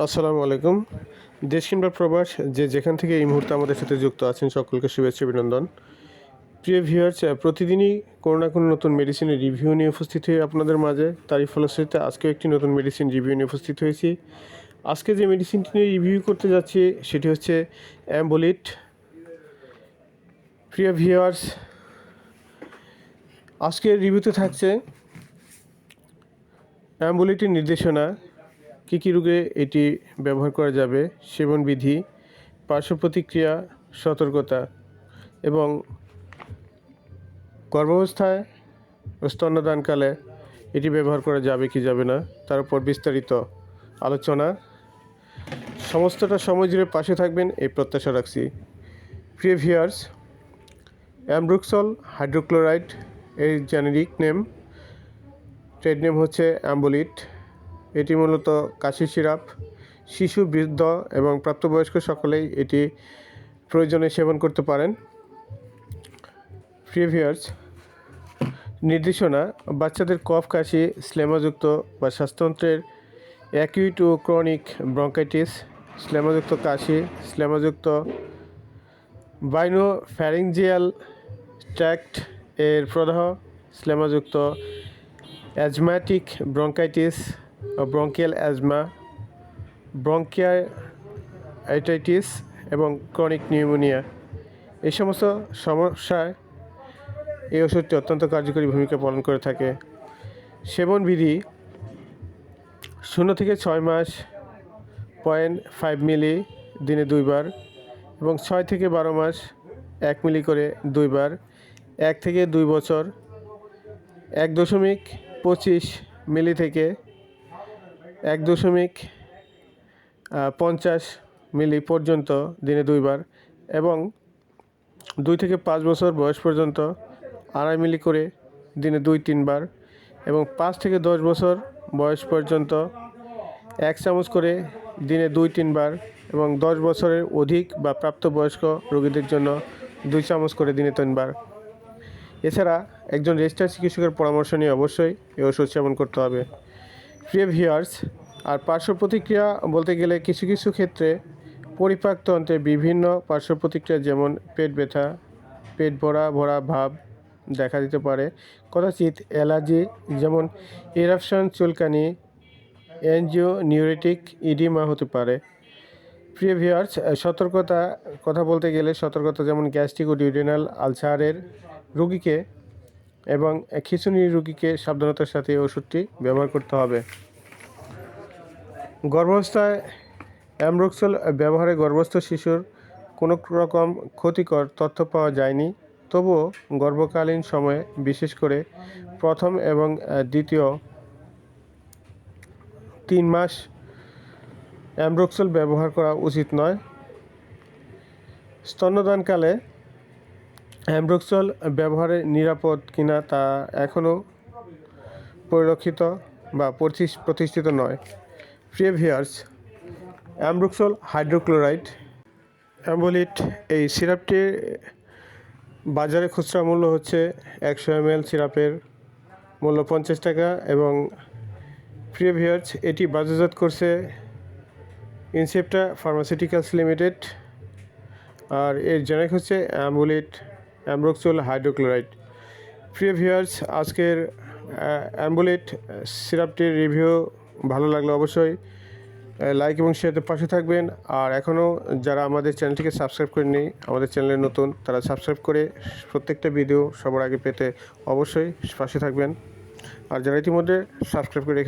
আসসালামু আলাইকুম। দেশ কিংবা প্রবাস, যে যেখান থেকে এই মুহূর্তে আমাদের সাথে যুক্ত আছেন, সকলকে শুভেচ্ছা, অভিনন্দন। প্রিয় ভিউয়ার্স প্রতিদিনই কোনো না কোনো নতুন মেডিসিনের রিভিউ নিয়ে উপস্থিত হয়ে আপনাদের মাঝে। তারই ফলশ্রুতিতে আজকেও একটি নতুন মেডিসিন রিভিউ নিয়ে উপস্থিত হয়েছি। আজকে যে মেডিসিনটি নিয়ে রিভিউ করতে যাচ্ছি, সেটি হচ্ছে অ্যাম্বোলিট প্রিয় ভিউয়ার্স আজকের রিভিউতে থাকছে অ্যাম্বুলিটির নির্দেশনা। কী কী রোগে এটি ব্যবহার করা যাবে সেবন বিধি পার্শ্ব প্রতিক্রিয়া সতর্কতা এবং গর্ভাবস্থায় স্তন্যদানকালে এটি ব্যবহার করা যাবে কি যাবে না, তার উপর বিস্তারিত আলোচনা। সমস্তটা সময় জুড়ে পাশে থাকবেন এই প্রত্যাশা রাখছি। প্রিয় ভিয়ার্স অ্যামব্রুক্সল হাইড্রোক্লোরাইড এর জেনেরিক নেম, ট্রেড নেম হচ্ছে অ্যাম্বুলিট। এটি মূলত কাশি সিরাপ, শিশু, বৃদ্ধ এবং প্রাপ্তবয়স্ক সকলেই এটি প্রয়োজনে সেবন করতে পারেন। প্রিভিয়ার্স, নির্দেশনা, বাচ্চাদের কফ, কাশি, স্লেমাযুক্ত বা শ্বাসতন্ত্রের অ্যাকিউট ও ক্রনিক ব্রঙ্কাইটিস, স্লেমাযুক্ত কাশি, স্লেমাযুক্ত বাইনো ফ্যারিঞ্জিয়াল ট্র্যাক্ট এর প্রদাহ, স্লেমাযুক্ত asthmatic bronchitis bronchial asthma bronchiolitis এবং ক্রনিক নিউমোনিয়া এই সমস্ত সমস্যায় এই ওষুধটি অত্যন্ত কার্যকরী ভূমিকা পালন করে থাকে। সেবন বিধি শূন্য থেকে ছয় মাস পয়েন্ট ফাইভ মিলি দিনে দুইবার এবং ছয় থেকে বারো মাস এক মিলি করে দুইবার। এক থেকে দুই বছর এক দশমিক পঁচিশ মিলি থেকে এক দশমিক পঞ্চাশ মিলি পর্যন্ত দিনে দুইবার এবং দুই থেকে পাঁচ বছর বয়স পর্যন্ত আড়াই মিলি করে দিনে দুই, তিনবার এবং পাঁচ থেকে দশ বছর বয়স পর্যন্ত এক চামচ করে দিনে দুই, তিনবার এবং দশ বছরের অধিক বা প্রাপ্তবয়স্ক রোগীদের জন্য দুই চামচ করে দিনে তিনবার। এছাড়া একজন রেজিস্টার চিকিৎসকের পরামর্শ নিয়ে অবশ্যই এই ওষুধ সেবন করতে হবে। প্রিয় ভিউয়ার্স, আর পার্শ্ব প্রতিক্রিয়া বলতে গেলে কিছু কিছু ক্ষেত্রে পরিপাকতন্ত্রে বিভিন্ন পার্শ্ব প্রতিক্রিয়া যেমন পেট ব্যথা, পেট ভরা ভরা ভাব দেখা দিতে পারে। কদাচিৎ অ্যালার্জি যেমন ইরাপশন চুলকানি এনজিও নিউরেটিক ইডিমা হতে পারে। প্রিয় ভিউয়ার্স, সতর্কতা কথা বলতে গেলে সতর্কতা যেমন গ্যাস্ট্রিক ও ডিউডেনাল আলসারের রোগীকে এবং খিঁচুনির রোগীকে সাবধানতার সাথে ওষুধটি ব্যবহার করতে হবে। গর্ভাবস্থায় অ্যামরোক্সল ব্যবহারে গর্ভস্থ শিশুর কোনো রকম ক্ষতিকর তথ্য পাওয়া যায়নি। তবুও গর্ভকালীন সময়ে বিশেষ করে প্রথম এবং দ্বিতীয় তিন মাস অ্যামব্রোক্সল ব্যবহার করা উচিত নয়। স্তন্যদানকালে অ্যামব্রোক্সল ব্যবহারে নিরাপদ কিনা তা এখনও পরিলক্ষিত বা প্রতিষ- প্রতিষ্ঠিত নয়। প্রিয় ভিয়ার্স অ্যামব্রোক্সল হাইড্রোক্লোরাইড অ্যাম্বোলিট এই সিরাপটির বাজারে খুচরা মূল্য হচ্ছে একশো এম সিরাপের মূল্য পঞ্চাশ টাকা এবং প্রিয় ভিয়ার্স এটি বাজারজাত করছে ইনসেপ্টা ফার্মাসিউটিক্যালস লিমিটেড আর এর জেনেক হচ্ছে অ্যাম্বুলিট অ্যামব্রোক্সল হাইড্রোক্লোরাইড। প্রিয় ভিউয়ার্স, আজকের অ্যাম্বুলেট সিরাপটির রিভিউ ভালো লাগলে অবশ্যই লাইক এবং শেয়ারের পাশে থাকবেন। আর এখনও যারা আমাদের চ্যানেলটিকে সাবস্ক্রাইব করেনি আমাদের চ্যানেলে নতুন, তারা সাবস্ক্রাইব করে প্রত্যেকটা ভিডিও সবার আগে পেতে অবশ্যই পাশে থাকবেন। আর যারা ইতিমধ্যে সাবস্ক্রাইব করে